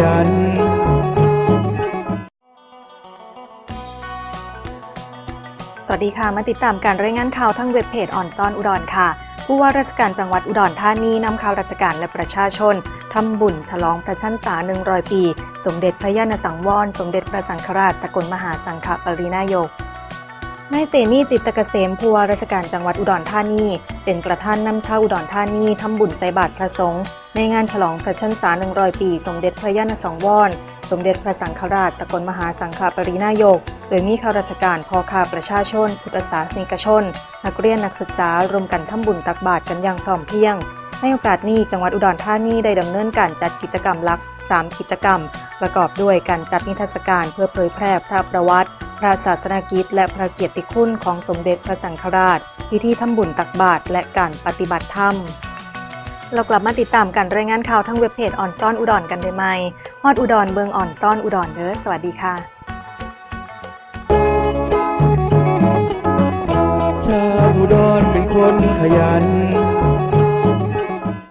ยัน สวัสดีค่ะ มาติดตามการรายงานข่าวทั้งเว็บเพจอ่อนซ่อนอุดรค่ะ ผู้ว่าราชการจังหวัดอุดรธานีนำข่าวราชการและประชาชนทำบุญฉลองพระชันษา100 ปี สมเด็จพระยาณสังวร สมเด็จพระสังฆราชสกลมหาสังฆปรินายก นายเสนีจิตตเกษมผู้ว่าราชการจังหวัดอุดรธานี เป็นประธานนำชาวอุดรธานีทำบุญใส่บาตรพระสงฆ์ในงานฉลองพระชันษา 100 ปี สมเด็จพระยาณสังวร สมเด็จพระสังฆราช สกลมหาสังฆปรินายก โดยมีข้าราชการพ่อค้าประชาชน พุทธศาสนิกชน นักเรียนนักศึกษารวมกันทำบุญตักบาตรกันอย่างพร้อมเพรียง ในโอกาสนี้จังหวัดอุดรธานีได้ดำเนินการจัดกิจกรรมหลัก 3 กิจกรรม ประกอบด้วยการจัดนิทรรศการเพื่อเผยแพร่พระประวัติ พระศาสนากิจ และพระเกียรติคุณของสมเด็จพระสังฆราช พิธีทำบุญตักบาตรและการปฏิบัติธรรมเรากลับมาติดตามการรายงานข่าวทั้งเว็บเพจอ่อนซ่อนอุดรกันได้ไหมฮอดอุดรเบิงอ่อนซ่อนอุดรเด้อสวัสดีค่ะชาวอุดรเป็นคนขยัน